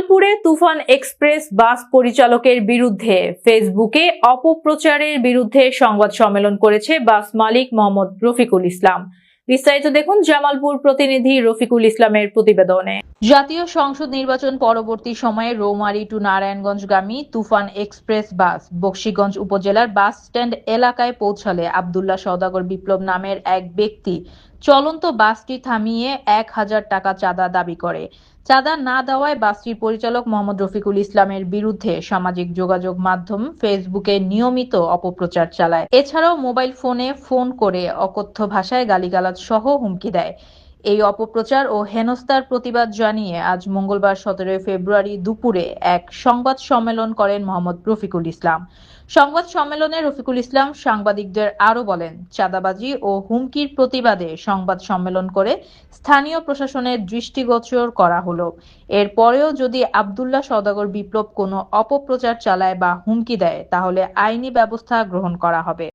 জামালপুরে তুফান এক্সপ্রেস বাস পরিচালকের বিরুদ্ধে ফেসবুকে অপপ্রচারের বিরুদ্ধে সংবাদ সম্মেলন করেছে বাস মালিক মোহাম্মদ রফিকুল ইসলাম। বিস্তারিত দেখুন জামালপুর প্রতিনিধি রফিকুল ইসলামের প্রতিবেদনে। জাতীয় সংসদ নির্বাচন পরবর্তী সময়ে রৌমারী টু নারায়ণগঞ্জগামী তুফান এক্সপ্রেস বাস বক্সিগঞ্জ উপজেলার বাস স্ট্যান্ড এলাকায় পৌঁছালে আবদুল্লাহ সওদাগর বিপ্লব নামের এক ব্যক্তি চলন্ত বাসটি থামিয়ে এক হাজার টাকা চাঁদা দাবি করে। চাঁদা না দেওয়ায় বাসটির পরিচালক মোহাম্মদ রফিকুল ইসলামের বিরুদ্ধে সামাজিক যোগাযোগ মাধ্যম ফেসবুকে নিয়মিত অপপ্রচার চালায়। এছাড়াও মোবাইল ফোনে ফোন করে অকথ্য ভাষায় গালিগালাজ সহ হুমকি দেয়। এই অপপ্রচার ও হেনস্থার প্রতিবাদ জানিয়ে আজ মঙ্গলবার সতেরোই ফেব্রুয়ারি দুপুরে এক সংবাদ সম্মেলন করেন মোহাম্মদ রফিকুল ইসলাম। সংবাদ সম্মেলনে রফিকুল ইসলাম সাংবাদিকদের আরও বলেন, চাঁদাবাজি ও হুমকির প্রতিবাদে সংবাদ সম্মেলন করে স্থানীয় প্রশাসনের দৃষ্টিগোচর করা হলো। এরপরেও যদি আবদুল্লাহ সওদাগর বিপ্লব কোনো অপপ্রচার চালায় বা হুমকি দেয়, তাহলে আইনি ব্যবস্থা গ্রহণ করা হবে।